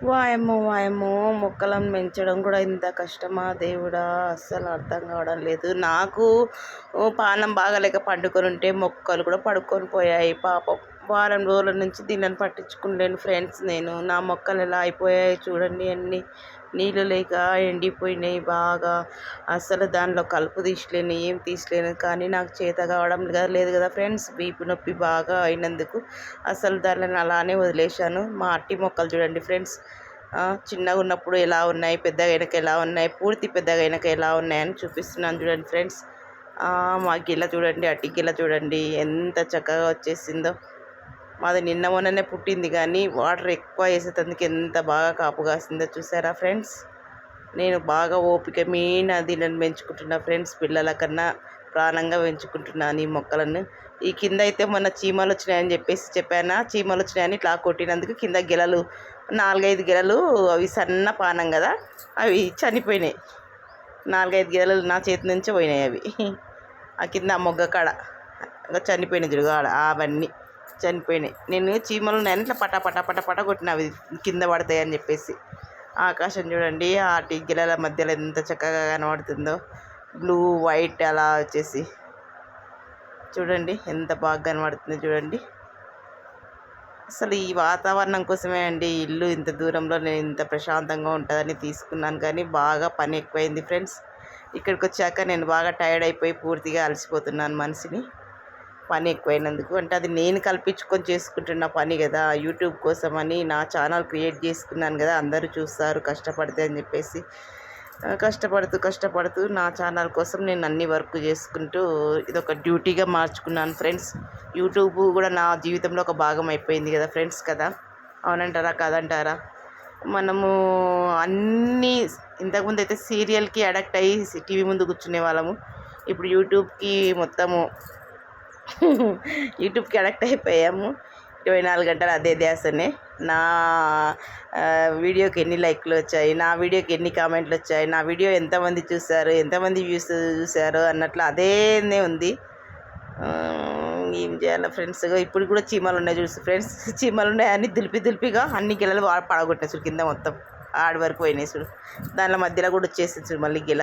వాయమ్మో వాయమ్మో మొక్కలను పెంచడం కూడా ఇంత కష్టమా దేవుడా? అస్సలు అర్థం కావడం లేదు. నాకు పానం బాగాలేక పండుకొని ఉంటే మొక్కలు కూడా పడుకొని పోయాయి. పాపం వారం రోజుల నుంచి దీనిని పట్టించుకోలేను ఫ్రెండ్స్ నేను. నా మొక్కలు ఎలా అయిపోయాయి చూడండి. అన్ని నీళ్ళు లేక ఎండిపోయినాయి బాగా. అసలు దానిలో కలుపు తీసలేను ఏం తీసలేను. కానీ నాకు చేత కావడం లేదు కదా ఫ్రెండ్స్. వీపు నొప్పి బాగా అయినందుకు అసలు దానిని అలానే వదిలేశాను. మా అట్టి మొక్కలు చూడండి ఫ్రెండ్స్. చిన్నగా ఉన్నప్పుడు ఎలా ఉన్నాయి పెద్దగా అయినాక ఎలా ఉన్నాయి పూర్తి పెద్దగా అయినాక ఎలా ఉన్నాయని చూపిస్తున్నాను చూడండి ఫ్రెండ్స్. మా గిల్ల చూడండి అట్టి గిల్ల చూడండి. ఎంత చక్కగా వచ్చేసిందో. మాది నిన్న మొన్ననే పుట్టింది కానీ వాటర్ ఎక్కువ వేసేటందుకు ఎంత బాగా కాపు కాసిందో చూసారా ఫ్రెండ్స్? నేను బాగా ఓపిక మీన దీనిని పెంచుకుంటున్నా ఫ్రెండ్స్ పిల్లల కన్నా ప్రాణంగా పెంచుకుంటున్నాను ఈ మొక్కలను. ఈ కింద అయితే మొన్న చీమలు వచ్చినాయని చెప్పేసి చెప్పానా? చీమలు వచ్చినాయని ఇట్లా కొట్టినందుకు కింద గిలలు నాలుగైదు గిలలు అవి సన్న పానం కదా అవి చనిపోయినాయి. నాలుగైదు గిలలు నా చేతి నుంచి పోయినాయి అవి. ఆ కింద మొగ్గ కాడ చనిపోయినాయి జుడుగాడ అవన్నీ. చనిపోయినాయి. నేను చీమలు నేను ఇట్లా పట పట పట పట కొట్టిన అవి కింద పడతాయి అని చెప్పేసి. ఆకాశం చూడండి ఆ గిలల మధ్యలో ఎంత చక్కగా కనబడుతుందో. బ్లూ వైట్ అలా వచ్చేసి. చూడండి ఎంత బాగా కనబడుతుంది చూడండి. అసలు ఈ వాతావరణం కోసమే అండి ఇల్లు ఇంత దూరంలో నేను ఇంత ప్రశాంతంగా ఉంటుందని తీసుకున్నాను. కానీ బాగా పని ఎక్కువైంది ఫ్రెండ్స్. ఇక్కడికి వచ్చాక నేను బాగా టైర్డ్ అయిపోయి పూర్తిగా అలసిపోతున్నాను మనిషిని. పని ఎక్కువైనందుకు. అంటే అది నేను కల్పించుకొని చేసుకుంటున్న పని కదా యూట్యూబ్ కోసమని నా ఛానల్ క్రియేట్ చేసుకున్నాను కదా అందరూ చూస్తారు కష్టపడితే అని చెప్పేసి. కష్టపడుతూ కష్టపడుతూ నా ఛానల్ కోసం నేను అన్ని వర్క్ చేసుకుంటూ ఇదొక డ్యూటీగా మార్చుకున్నాను ఫ్రెండ్స్. యూట్యూబ్ కూడా నా జీవితంలో ఒక భాగం అయిపోయింది కదా ఫ్రెండ్స్ కదా. అవునంటారా కాదంటారా? మనము అన్నీ ఇంతకుముందు అయితే సీరియల్కి అడక్ట్ అయ్యి టీవీ ముందు కూర్చునే వాళ్ళము. ఇప్పుడు యూట్యూబ్కి మొత్తము యూట్యూబ్కి అడక్ట్ అయిపోయాము. ఇరవై నాలుగు గంటలు అదే ధ్యాసనే. నా వీడియోకి ఎన్ని లైక్లు వచ్చాయి నా వీడియోకి ఎన్ని కామెంట్లు వచ్చాయి నా వీడియో ఎంతమంది చూశారు ఎంతమంది వ్యూస్ చూశారు అన్నట్లు అదేనే ఉంది. ఏం చేయాలి ఫ్రెండ్స్ ఇప్పుడు కూడా చీమలు ఉన్నాయి చూసి ఫ్రెండ్స్ చీమలు ఉన్నాయి అన్ని దులిపి దులిపిగా అన్ని గిల్లలు పడగొట్టినాయి కింద మొత్తం. ఆడి వరకు పోయినాయి చూడు. దానిలో మధ్యలో కూడా వచ్చేసింది చూడు మళ్ళీ గిల.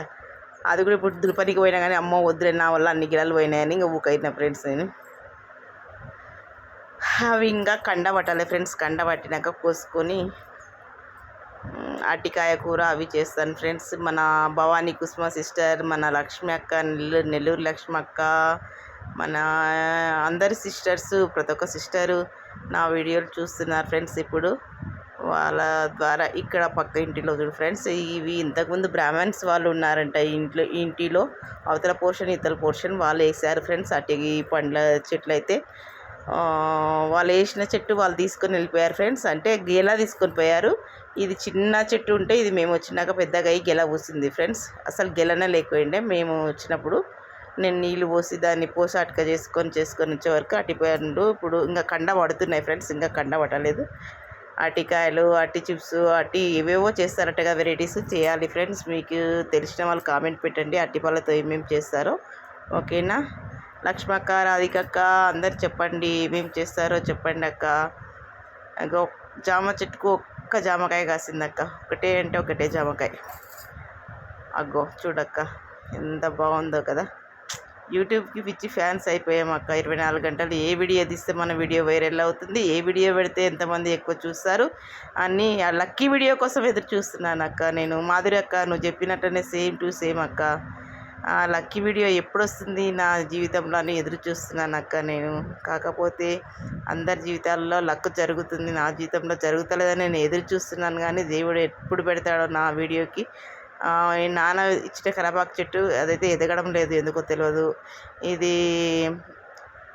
అది కూడా ఇప్పుడు తిరుపతికి పోయినా కానీ అమ్మ వద్దులే నా వల్ల అన్ని గిరాలు పోయినాయని ఇంకా ఊకైనా ఫ్రెండ్స్ నేను. అవి ఇంకా కండ పట్టాలి ఫ్రెండ్స్ కండ పట్టినాక కోసుకొని అటికాయ కూర అవి చేస్తాను ఫ్రెండ్స్ మన భవానీ కుసుమ సిస్టర్ మన లక్ష్మి అక్క నెల్లూరు నెల్లూరు లక్ష్మి అక్క మన అందరి సిస్టర్స్ ప్రతి ఒక్క సిస్టరు నా వీడియోలు చూస్తున్నారు ఫ్రెండ్స్ ఇప్పుడు. వాళ్ళ ద్వారా ఇక్కడ పక్క ఇంటిలో చూడు ఫ్రెండ్స్ ఇవి ఇంతకుముందు బ్రాహ్మణ్స్ వాళ్ళు ఉన్నారంట ఇంట్లో ఇంటిలో అవతల పోర్షన్ ఇతర పోర్షన్ వాళ్ళు వేసారు ఫ్రెండ్స్. అటు ఈ పండ్ల చెట్లు అయితే వాళ్ళు వేసిన చెట్టు వాళ్ళు తీసుకొని వెళ్ళిపోయారు ఫ్రెండ్స్. అంటే గెల తీసుకొని పోయారు. ఇది చిన్న చెట్టు ఉంటే ఇది మేము వచ్చినాక పెద్దగా అయ్యి గెల పూసింది ఫ్రెండ్స్. అసలు గెలనే లేకపోయిండే. మేము వచ్చినప్పుడు నేను నీళ్ళు పోసి దాన్ని పోసాటక చేసుకొని చేసుకొని వచ్చే వరకు అటిపోయాడు ఇప్పుడు ఇంకా కండ పడుతున్నాయి ఫ్రెండ్స్. ఇంకా కండ పట్టలేదు. అరటికాయలు అట్టి చిప్స్ అట్టి ఏవేవో చేస్తారటగా వెరైటీస్ చేయాలి ఫ్రెండ్స్. మీకు తెలిసిన వాళ్ళు కామెంట్ పెట్టండి. అట్టి పళ్ళతో ఏమేమి చేస్తారో. ఓకేనా? లక్ష్మక్క రాధికక్క అందరు చెప్పండి ఏమేమి చేస్తారో చెప్పండి అక్క. అగో జామ చెట్టుకు ఒక్క జామకాయ కాసిందక్క. ఒకటే అంటే ఒకటే జామకాయ. అగ్గో చూడక్క ఎంత బాగుందో కదా. యూట్యూబ్కి పిచ్చి ఫ్యాన్స్ అయిపోయాం అక్క. ఇరవై నాలుగు గంటలు ఏ వీడియో తీస్తే మన వీడియో వైరల్ అవుతుంది? ఏ వీడియో పెడితే ఎంతమంది ఎక్కువ చూస్తారు? అని ఆ లక్కీ వీడియో కోసం ఎదురు చూస్తున్నాను అక్క. నేను మాధురి అక్క నువ్వు చెప్పినట్టనే సేమ్ టు సేమ్ అక్క. ఆ లక్కీ వీడియో ఎప్పుడు వస్తుంది నా జీవితంలో అని ఎదురు చూస్తున్నాను అక్క నేను. కాకపోతే అందరి జీవితాల్లో లక్ జరుగుతుంది. నా జీవితంలో జరుగుతలేదని నేను ఎదురు చూస్తున్నాను కానీ దేవుడు ఎప్పుడు పెడతాడో నా వీడియోకి నాన్న ఇచ్చిన కరాపాకు చెట్టు అదైతే ఎదగడం లేదు ఎందుకో తెలియదు ఇది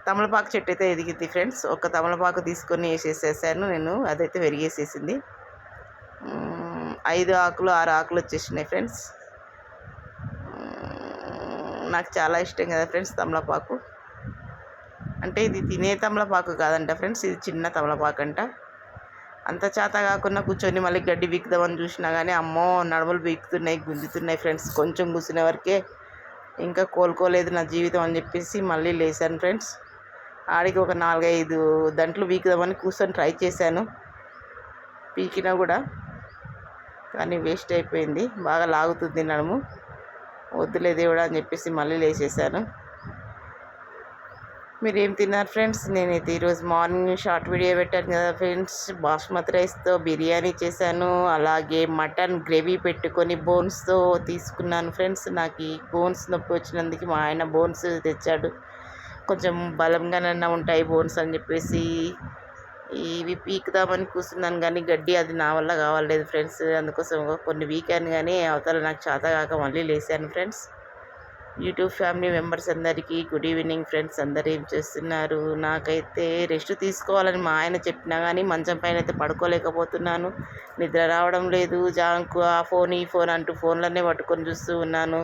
తమలపాకు చెట్టు అయితే ఎదిగింది ఫ్రెండ్స్. ఒక తమలపాకు తీసుకొని వేసేసేసాను నేను అదైతే వెరిగేసేసింది. ఐదు ఆకులు ఆరు ఆకులు వచ్చేసినాయి ఫ్రెండ్స్. నాకు చాలా ఇష్టం కదా ఫ్రెండ్స్ తమలపాకు. అంటే ఇది తినే తమలపాకు కాదంట ఫ్రెండ్స్ ఇది చిన్న తమలపాకు అంట అంత చేత కాకుండా కూర్చొని మళ్ళీ గడ్డి బీక్దామని చూసినా కానీ అమ్మో నడవలు బీకుతున్నాయి గుంజుతున్నాయి ఫ్రెండ్స్. కొంచెం కూర్చునే వరకే ఇంకా కోలుకోలేదు నా జీవితం అని చెప్పేసి మళ్ళీ లేశాను ఫ్రెండ్స్. ఆడికి ఒక నాలుగైదు దంట్లు బీకుదామని కూర్చొని ట్రై చేశాను. పీకినా కూడా కానీ వేస్ట్ అయిపోయింది. బాగా లాగుతుంది నడుము. వద్దులే దేవుడా అని చెప్పేసి మళ్ళీ లేచేసాను మీరు ఏం తిన్నారు ఫ్రెండ్స్? నేనైతే ఈరోజు మార్నింగ్ షార్ట్ వీడియో పెట్టాను కదా ఫ్రెండ్స్. బాస్మతి రైస్తో బిర్యానీ చేశాను. అలాగే మటన్ గ్రేవీ పెట్టుకొని బోన్స్తో తీసుకున్నాను ఫ్రెండ్స్. నాకు ఈ బోన్స్ నొప్పి వచ్చినందుకు మా ఆయన బోన్స్ తెచ్చాడు. కొంచెం బలంగానన్నా ఉంటాయి బోన్స్ అని చెప్పేసి ఇవి పీకుదామని కూర్చున్నాను కానీ గడ్డి అది నా వల్ల కావాలేదు ఫ్రెండ్స్. అందుకోసం కొన్ని వీకాను కానీ అవతల నాకు చేత కాక మళ్ళీ లేసాను ఫ్రెండ్స్. యూట్యూబ్ ఫ్యామిలీ మెంబర్స్ అందరికీ గుడ్ ఈవినింగ్ ఫ్రెండ్స్ అందరు ఏం చేస్తున్నారు? నాకైతే రెస్ట్ తీసుకోవాలని మా ఆయన చెప్పినా కానీ మంచం పైన అయితే పడుకోలేకపోతున్నాను. నిద్ర రావడం లేదు. జాంకు ఆ ఫోన్ ఈ ఫోన్ అంటూ ఫోన్లనే పట్టుకొని చూస్తూ ఉన్నాను.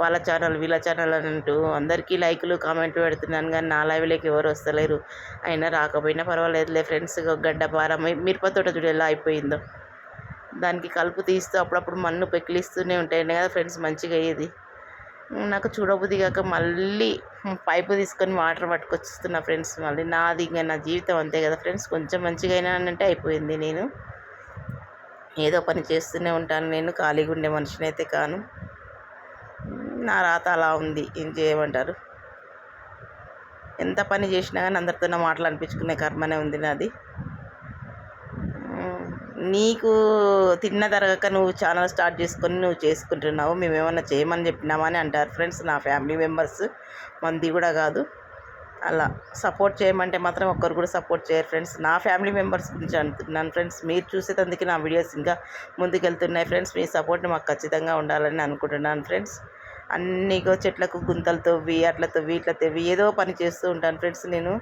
వాళ్ళ ఛానల్ వీళ్ళ ఛానల్ అని అంటూ అందరికీ లైకులు కామెంట్లు పెడుతున్నాను కానీ నా లైవ్లోకి ఎవరు వస్తలేరు. అయినా రాకపోయినా పర్వాలేదులే ఫ్రెండ్స్ గడ్డ పారం మిరపతోట చూడు ఎలా అయిపోయిందో. దానికి కలుపు తీస్తూ అప్పుడప్పుడు మన్ను పెకిలిస్తూనే ఉంటాయండి కదా ఫ్రెండ్స్ మంచిగా అయ్యేది. నాకు చూడబుద్ధి కాక మళ్ళీ పైపు తీసుకొని వాటర్ పట్టుకొచ్చిస్తున్నా ఫ్రెండ్స్ మళ్ళీ నాది ఇంకా నా జీవితం అంతే కదా ఫ్రెండ్స్. కొంచెం మంచిగా అయినా అంటే అయిపోయింది నేను. ఏదో పని చేస్తూనే ఉంటాను నేను ఖాళీగా ఉండే మనిషిని అయితే కాను. నా రాత అలా ఉంది ఏం చేయమంటారు? ఎంత పని చేసినా కానీ అందరితో మాటలు అనిపించుకునే కర్మనే ఉంది నాది. నీకు తిన్న తరగక నువ్వు ఛానల్ స్టార్ట్ చేసుకొని నువ్వు చేసుకుంటున్నావు మేము ఏమన్నా చేయమని చెప్పినామా అని అంటారు ఫ్రెండ్స్ నా ఫ్యామిలీ మెంబర్స్ మంది కూడా కాదు. అలా సపోర్ట్ చేయమంటే మాత్రం ఒక్కరు కూడా సపోర్ట్ చేయరు ఫ్రెండ్స్ నా ఫ్యామిలీ మెంబర్స్ గురించి అంటున్నాను ఫ్రెండ్స్ మీరు చూసేటందుకు నా వీడియోస్ ఇంకా ముందుకెళ్తున్నాయి ఫ్రెండ్స్ మీ సపోర్ట్ మాకు ఖచ్చితంగా ఉండాలని అనుకుంటున్నాను ఫ్రెండ్స్ అన్నిగో చెట్లకు గుంతలు తవ్వి అట్లా తవ్వి ఇట్లా తవ్వి ఏదో పని చేస్తూ ఉంటాను ఫ్రెండ్స్ నేను.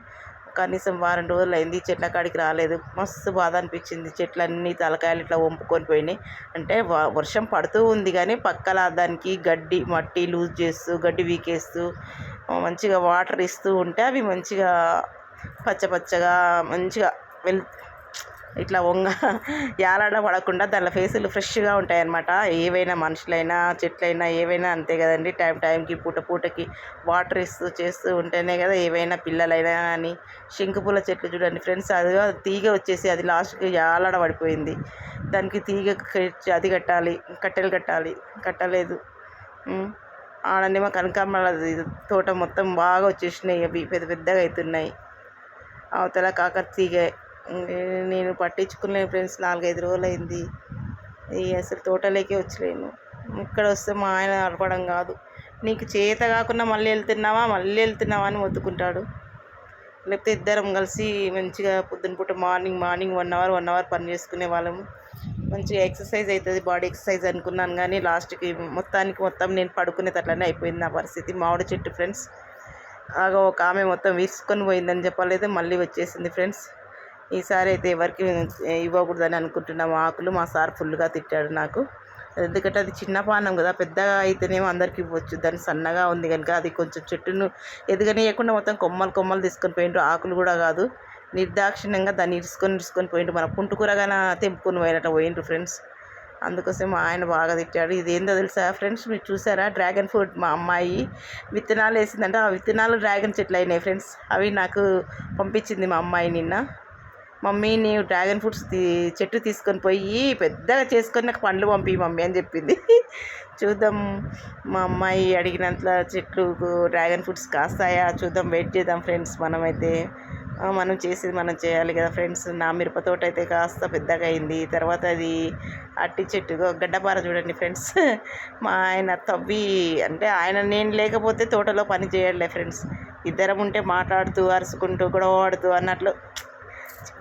కనీసం వారం రోజులు అయింది చెట్ల కాడికి రాలేదు. మస్తు బాధ అనిపించింది. చెట్లన్నీ తలకాయలు ఇట్లా వంపుకొని పోయినాయి. అంటే వర్షం పడుతూ ఉంది కానీ పక్కల దానికి గడ్డి మట్టి లూజ్ చేస్తూ గడ్డి వీకేస్తూ మంచిగా వాటర్ ఇస్తూ ఉంటే అవి మంచిగా పచ్చ పచ్చగా మంచిగా వెళ్ ఇట్లా వంగ యాలాడ పడకుండా దానిలో ఫేసులు ఫ్రెష్గా ఉంటాయి ఏవైనా మనుషులైనా చెట్లైనా ఏవైనా అంతే కదండి. టైం టైంకి పూట పూటకి వాటర్ ఇస్తూ చేస్తూ ఉంటేనే కదా ఏవైనా పిల్లలైనా కానీ శంకుపూల చెట్లు చూడండి ఫ్రెండ్స్ అది తీగ వచ్చేసి అది లాస్ట్కి యాలాడ పడిపోయింది. దానికి తీగ అది కట్టాలి కట్టెలు కట్టాలి కట్టలేదు. ఆడనేమో కనకాంబరాల తోట మొత్తం బాగా వచ్చేసినాయి అవి పెద్ద పెద్దగా అవుతున్నాయి అవతల కాకర తీగ నేను పట్టించుకునే ఫ్రెండ్స్ నాలుగైదు రోజులు అయింది అసలు తోటలోకే వచ్చలేను. ఇక్కడ వస్తే మా ఆయన నడపడం కాదు. నీకు చేత కాకుండా మళ్ళీ వెళ్తున్నావా మళ్ళీ వెళ్తున్నావా అని మొత్తుకుంటాడు. లేకపోతే ఇద్దరం కలిసి మంచిగా పొద్దున పూట morning morning one hour one hour పని చేసుకునే వాళ్ళము. మంచిగా ఎక్సర్సైజ్ అవుతుంది బాడీ ఎక్సర్సైజ్ అనుకున్నాను కానీ లాస్ట్కి మొత్తానికి మొత్తం నేను పడుకునేటట్లనే అయిపోయింది నా పరిస్థితి. మామిడి చెట్టు ఫ్రెండ్స్. ఆగా ఒక ఆమె మొత్తం విసుకొని పోయిందని చెప్పలేదు మళ్ళీ వచ్చేసింది ఫ్రెండ్స్. ఈసారి అయితే ఎవరికి ఇవ్వకూడదని అనుకుంటున్నాము ఆకులు మా సార్ ఫుల్గా తిట్టాడు నాకు. ఎందుకంటే అది చిన్న పానం కదా పెద్దగా అయితేనేమో అందరికి ఇవ్వచ్చు. దాన్ని సన్నగా ఉంది కనుక అది కొంచెం చెట్టును ఎదగనీయకుండా మొత్తం కొమ్మలు కొమ్మలు తీసుకొని పోయిండ్రు. ఆకులు కూడా కాదు నిర్దాక్షిణ్యంగా దాన్ని ఇరుసుకొని ఇరుసుకొని పోయిండ్రు. మన పుంటుకూరగానే తెంపుకొని పోయినట్టు పోయిండ్రు ఫ్రెండ్స్. అందుకోసం ఆయన బాగా తిట్టాడు. ఇది ఏందో తెలుసా ఫ్రెండ్స్ మీరు చూసారా? డ్రాగన్ ఫ్రూట్ మా అమ్మాయి విత్తనాలు వేసిందంటే. ఆ విత్తనాలు డ్రాగన్ చెట్లు అయినాయి ఫ్రెండ్స్. అవి నాకు పంపించింది మా అమ్మాయి నిన్న. మమ్మీ నీవు డ్రాగన్ ఫ్రూట్స్ తీ చెట్టు తీసుకొని పోయి పెద్దగా చేసుకొని నాకు పండ్లు పంపి మమ్మీ అని చెప్పింది. చూద్దాం మా అమ్మాయి అడిగినంత చెట్లు డ్రాగన్ ఫ్రూట్స్ కాస్తాయా? చూద్దాం వెయిట్ చేద్దాం ఫ్రెండ్స్ మనమైతే. మనం చేసేది మనం చేయాలి కదా ఫ్రెండ్స్. నా మిరప తోట అయితే కాస్త పెద్దగా అయింది. తర్వాత అది అట్టి చెట్టు గడ్డపార చూడండి ఫ్రెండ్స్. మా ఆయన తవ్వి అంటే ఆయన నేను లేకపోతే తోటలో పని చేయలే ఫ్రెండ్స్. ఇద్దరం ఉంటే మాట్లాడుతూ అరుచుకుంటూ గొడవ పడుతూ అన్నట్లు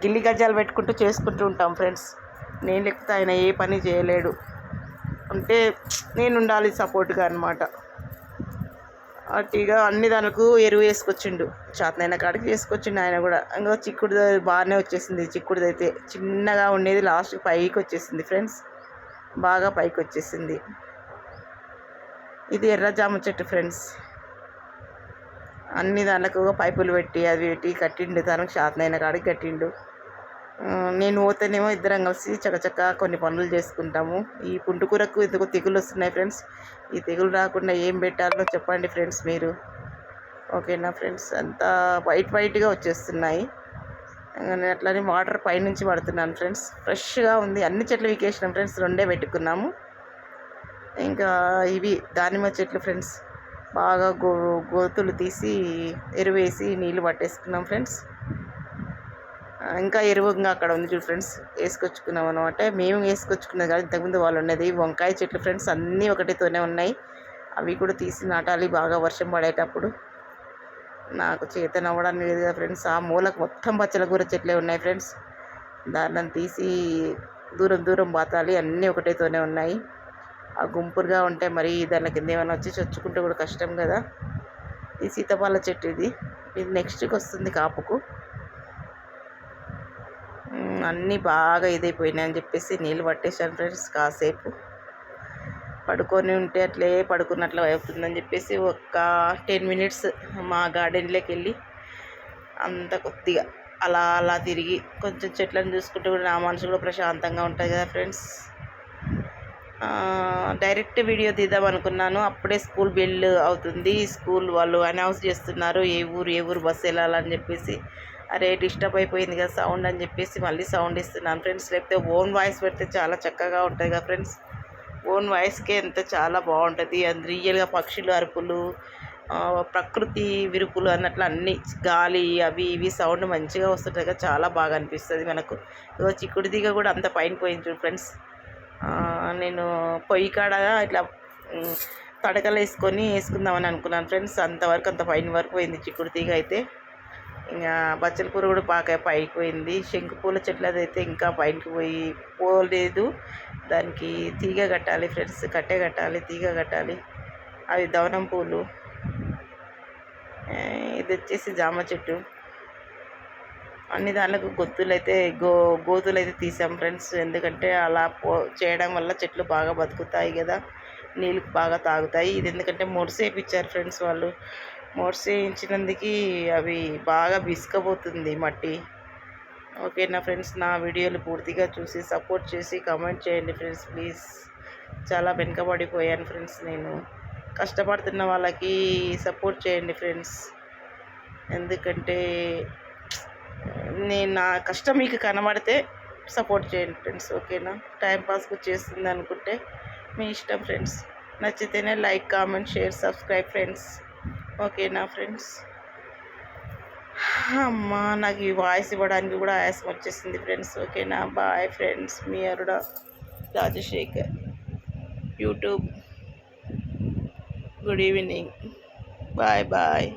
గిల్లి గజ్జాలు పెట్టుకుంటూ చేసుకుంటూ ఉంటాం ఫ్రెండ్స్. నేను లేకపోతే ఆయన ఏ పని చేయలేడు. అంటే నేను ఉండాలి సపోర్ట్గా అనమాట అట్టిగా అన్ని దానికి ఎరువు వేసుకొచ్చిండు. చేతనైన కాడికి వేసుకొచ్చిండు ఆయన కూడా. ఇంకా చిక్కుడు బాగానే వచ్చేసింది. చిక్కుడుదైతే అయితే చిన్నగా ఉండేది లాస్ట్ పైకి వచ్చేసింది ఫ్రెండ్స్. బాగా పైకి వచ్చేసింది. ఇది ఎర్ర జామ చెట్టు ఫ్రెండ్స్. అన్ని దాంట్లకు పైపులు పెట్టి అవి పెట్టి కట్టిండు. తనకు శాతనైన కాడికి కట్టిండు. నేను పోతేనేమో ఇద్దరం కలిసి చకచక కొన్ని పనులు చేసుకుంటాము. ఈ పుంటుకూరకు ఎందుకు తెగులు వస్తున్నాయి ఫ్రెండ్స్. ఈ తెగులు రాకుండా ఏం పెట్టాలో చెప్పండి ఫ్రెండ్స్ మీరు. ఓకేనా ఫ్రెండ్స్? అంతా వైట్ వైట్గా వచ్చేస్తున్నాయి. అట్లానే వాటర్ పైనుంచి పడుతున్నాను ఫ్రెండ్స్. ఫ్రెష్గా ఉంది. అన్ని చెట్లు వీకేసినాం ఫ్రెండ్స్. రెండే పెట్టుకున్నాము. ఇంకా ఇవి దానిమ్మ చెట్లు ఫ్రెండ్స్. బాగా గో గోతులు తీసి ఎరువేసి నీళ్ళు పట్టేసుకున్నాం ఫ్రెండ్స్. ఇంకా ఎరువు ఇంకా అక్కడ ఉంది చూడు ఫ్రెండ్స్. వేసుకొచ్చుకున్నాం అనమాట మేము వేసుకొచ్చుకున్నది కాదు ఇంతకుముందు వాళ్ళు ఉన్నది. వంకాయ చెట్లు ఫ్రెండ్స్ అన్నీ ఒకటితోనే ఉన్నాయి. అవి కూడా తీసి నాటాలి బాగా వర్షం పడేటప్పుడు. నాకు చేత నవ్వడానికి లేదు కదా ఫ్రెండ్స్. ఆ మూలకు మొత్తం పచ్చల కూర చెట్లే ఉన్నాయి ఫ్రెండ్స్. దాన్ని తీసి దూరం దూరం బాతాలి అన్నీ ఒకటేతోనే ఉన్నాయి. ఆ గుంపురుగా ఉంటే మరి దాని కింద ఏమైనా వచ్చి చొచ్చుకుంటే కూడా కష్టం కదా. ఈ సీతాఫల చెట్టు ఇది. ఇది నెక్స్ట్కి వస్తుంది కాపుకు. అన్నీ బాగా ఇదైపోయినాయి అని చెప్పేసి నీళ్ళు పట్టేశాను ఫ్రెండ్స్ కాసేపు. పడుకొని ఉంటే అట్లే పడుకున్నట్లు అవుతుందని చెప్పేసి ఒక టెన్ మినిట్స్ మా గార్డెన్లోకి వెళ్ళి అంత కొద్దిగా అలా అలా తిరిగి కొంచెం చెట్లను చూసుకుంటే కూడా నా మనసు కూడా ప్రశాంతంగా ఉంటుంది కదా ఫ్రెండ్స్ డైరెక్ట్ వీడియో తీద్దాం అనుకున్నాను. అప్పుడే స్కూల్ బెల్ అవుతుంది. స్కూల్ వాళ్ళు అనౌన్స్ చేస్తున్నారు ఏ ఊరు ఏ ఊరు బస్సు వెళ్ళాలని చెప్పేసి. అరే డిస్టర్బ్ అయిపోయింది కదా సౌండ్ అని చెప్పేసి మళ్ళీ సౌండ్ ఇస్తున్నాను ఫ్రెండ్స్. లేకపోతే ఓన్ వాయిస్ పెడితే చాలా చక్కగా ఉంటుంది కదా ఫ్రెండ్స్. ఓన్ వాయిస్కే ఎంత చాలా బాగుంటుంది. అది రియల్గా పక్షులు అరుపులు ప్రకృతి విరుపులు అన్నట్లు అన్ని గాలి అవి ఇవి సౌండ్ మంచిగా వస్తుంటాయి కదా చాలా బాగా అనిపిస్తుంది మనకు. చిక్కుడు దిగ కూడా అంత పైన పోయింది చూడు ఫ్రెండ్స్. నేను పొయ్యి కాడ ఇట్లా తడకలు వేసుకొని వేసుకుందామని అనుకున్నాను ఫ్రెండ్స్. అంతవరకు అంత పైన వరకు పోయింది చిక్కుడు తీగ అయితే. ఇంకా బచ్చల కూర కూడా బాగా పైకి పోయింది. శంకు పూల చెట్లు అయితే ఇంకా పైకి పోయి పోలేదు. దానికి తీగ కట్టాలి ఫ్రెండ్స్. కట్టే కట్టాలి తీగ కట్టాలి. అవి దవనం పూలు. ఇది వచ్చేసి జామ చెట్టు. అన్ని దానిలకు గొత్తులు అయితే గో గోతులు అయితే తీసాం ఫ్రెండ్స్. ఎందుకంటే అలా పో చేయడం వల్ల చెట్లు బాగా బతుకుతాయి కదా. నీళ్ళు బాగా తాగుతాయి. ఇది ఎందుకంటే మొడిసేపిచ్చారు ఫ్రెండ్స్ వాళ్ళు. మొరిసేయించినందుకు అవి బాగా బిసుకపోతుంది మట్టి. ఓకేనా ఫ్రెండ్స్? నా వీడియోలు పూర్తిగా చూసి సపోర్ట్ చేసి కమెంట్ చేయండి ఫ్రెండ్స్ ప్లీజ్. చాలా వెనుకబడిపోయాను ఫ్రెండ్స్ నేను. కష్టపడుతున్న వాళ్ళకి సపోర్ట్ చేయండి ఫ్రెండ్స్. ఎందుకంటే నేను నా కష్టం మీకు కనబడితే సపోర్ట్ చేయండి ఫ్రెండ్స్ ఓకేనా? టైంపాస్కి చేస్తుంది అనుకుంటే మీ ఇష్టం ఫ్రెండ్స్. నచ్చితేనే like comment share subscribe friends ఓకేనా ఫ్రెండ్స్? అమ్మా నాకు ఈ వాయిస్ ఇవ్వడానికి కూడా ఆయాసం వచ్చేసింది ఫ్రెండ్స్ ఓకేనా? బాయ్ ఫ్రెండ్స్ మీ అరుడ Rajashekar YouTube good evening bye bye